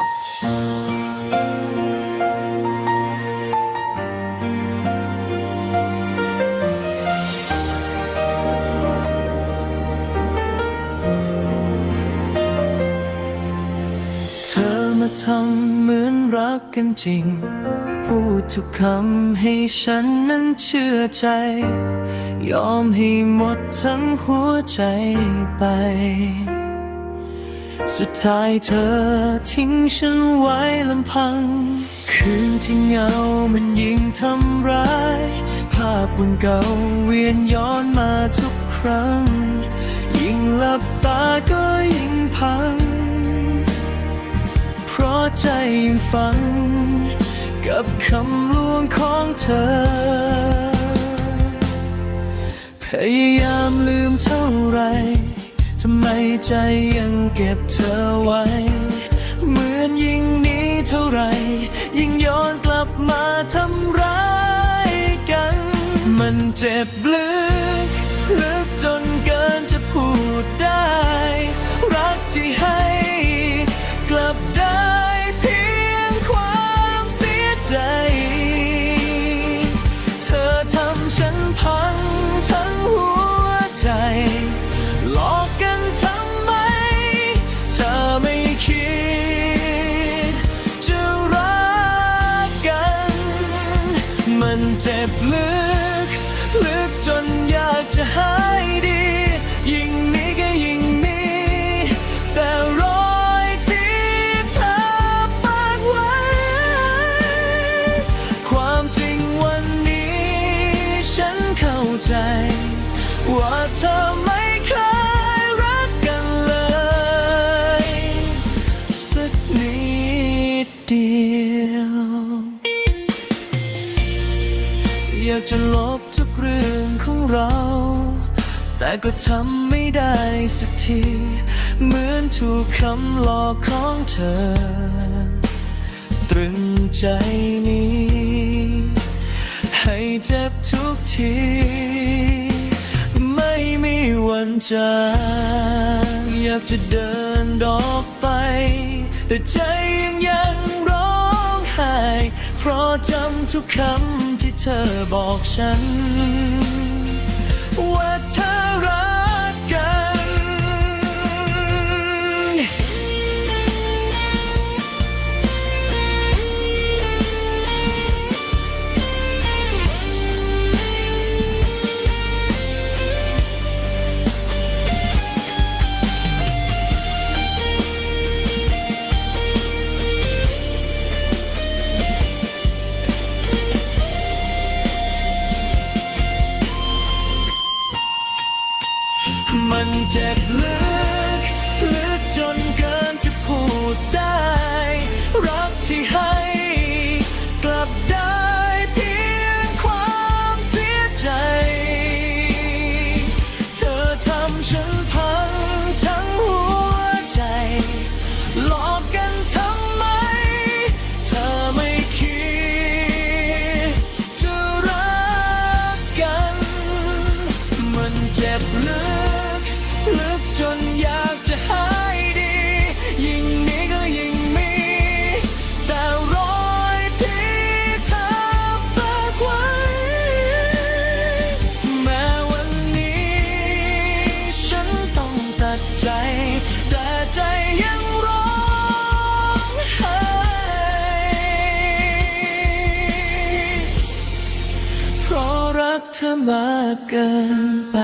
เธอมาทำเหมือนรักกันจริง พูดทุกคำให้ฉันนั้นเชื่อใจ ยอมให้หมดทั้งหัวใจไป สุดท้ายเธอทิ้งฉันไว้ลำพัง คืนที่เหงามันยิ่งทำร้าย ภาพวันเก่าเวียนย้อนมาทุกครั้ง ยิ่งหลับตาก็ยิ่งพัง เพราะใจยังฝันกับคำลวงของเธอ พยายามลืมเท่าไหรทำไม ใจยังเก็บเธอไว้ เหมือนยิ่งนี้เท่าไร ยิ่งย้อนกลับมาทำร้ายกัน มันเจ็บลึก ลึกจนเกินจะพูดได้ รักที่ให้กลับ มั อยากจะลบทุกเรื่องของเรา แต่ก็ทำไม่ได้สักที เหมือนถูกคำหลอกของเธอ ตรึงใจนี้ ให้เจ็บทุกที ไม่มีวันจางอยากจะเดินดอกไป แต่ใจยังยังร้องไห้ เพราะจำทุกคำ เธอบอกฉัน ว่าเธอรัก เจ็บลึกลึกจนเกินจะพูดได้ รักที่ให้กลับได้เพียงความเสียใจ เธอทำฉันพังทั้งหัวใจหลอกกันทำไม เธอไม่คิดจะรักกัน มันเจ็บลึก เพราะรักเธอมากเกินไป